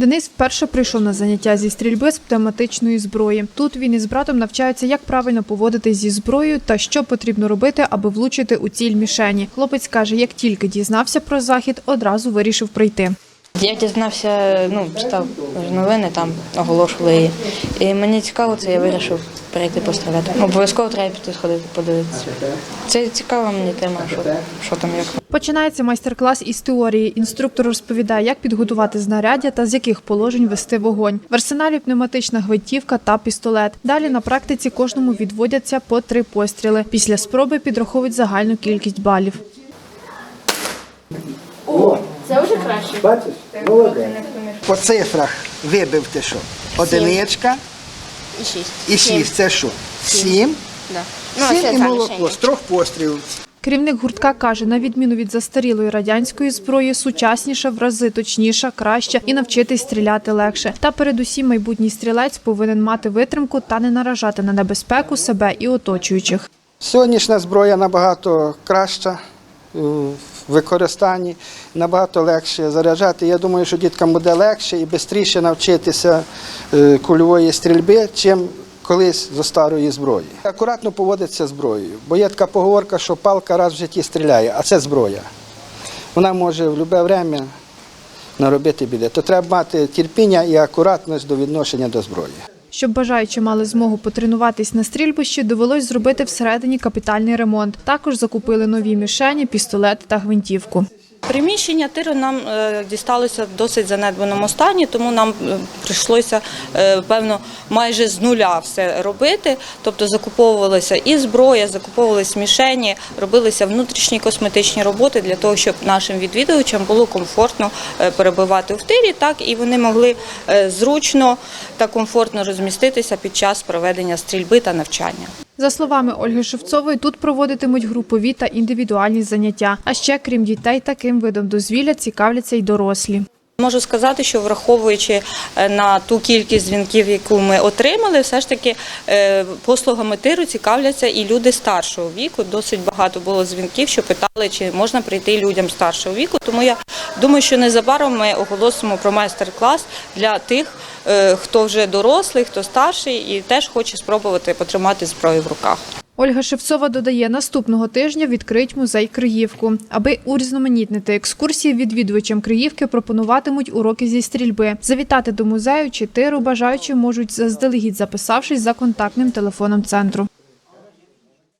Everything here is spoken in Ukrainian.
Денис вперше прийшов на заняття зі стрільби з пневматичної зброї. Тут він із братом навчаються, як правильно поводитись зі зброєю та що потрібно робити, аби влучити у ціль мішені. Хлопець каже, як тільки дізнався про захід, одразу вирішив прийти. Я дізнався, ну, читав новини, там оголошували її. І мені цікаво це, я вирішив перейти постріляти. Обов'язково треба піти сходити, подивитися. Це цікава мені тема, що, що там як. Починається майстер-клас із теорії. Інструктор розповідає, як підготувати знаряддя та з яких положень вести вогонь. В арсеналі пневматична гвинтівка та пістолет. Далі на практиці кожному відводяться по три постріли. Після спроби підраховують загальну кількість балів. Це уже краще. Бачиш? Молодець. По цифрах вибив ти що? Одиничка І шість. і шість. Це що? Сім. Да. Ну, Сім це і молоко з трьох пострілів. Керівник гуртка каже, на відміну від застарілої радянської зброї, сучасніша, в рази точніша, краща і навчитись стріляти легше. Та передусім майбутній стрілець повинен мати витримку та не наражати на небезпеку себе і оточуючих. Сьогоднішня зброя набагато краща використанні, набагато легше заряджати. Я думаю, що діткам буде легше і швидше навчитися е, кульової стрільби, чим колись зі старої зброї. Акуратно поводиться зброєю, бо є така поговорка, що палка раз в житті стріляє, а це зброя. Вона може в будь-яке время наробити біди. То треба мати терпіння і акуратність до відношення до зброї. Щоб бажаючі мали змогу потренуватись на стрільбищі, довелось зробити всередині капітальний ремонт. Також закупили нові мішені, пістолет та гвинтівку. Приміщення тиру нам е, дісталося в досить занедбаному стані, тому нам е, прийшлося е, певно майже з нуля все робити. Тобто закуповувалася і зброя, закуповувалися мішені, робилися внутрішні косметичні роботи для того, щоб нашим відвідувачам було комфортно перебувати в тирі, так і вони могли зручно та комфортно розміститися під час проведення стрільби та навчання. За словами Ольги Шевцової, тут проводитимуть групові та індивідуальні заняття. А ще, крім дітей, таким видом дозвілля цікавляться й дорослі. Можу сказати, що враховуючи е, на ту кількість дзвінків, яку ми отримали, все ж таки е, послугами тиру цікавляться і люди старшого віку. Досить багато було дзвінків, що питали, чи можна прийти людям старшого віку. Тому я думаю, що незабаром ми оголосимо про майстер-клас для тих, хто вже дорослий, хто старший і теж хоче спробувати потримати зброю в руках. Ольга Шевцова додає, наступного тижня відкриють музей Криївку. Аби урізноманітнити екскурсії відвідувачам Криївки пропонуватимуть уроки зі стрільби. Завітати до музею чи тиру бажаючі можуть заздалегідь записавшись за контактним телефоном центру.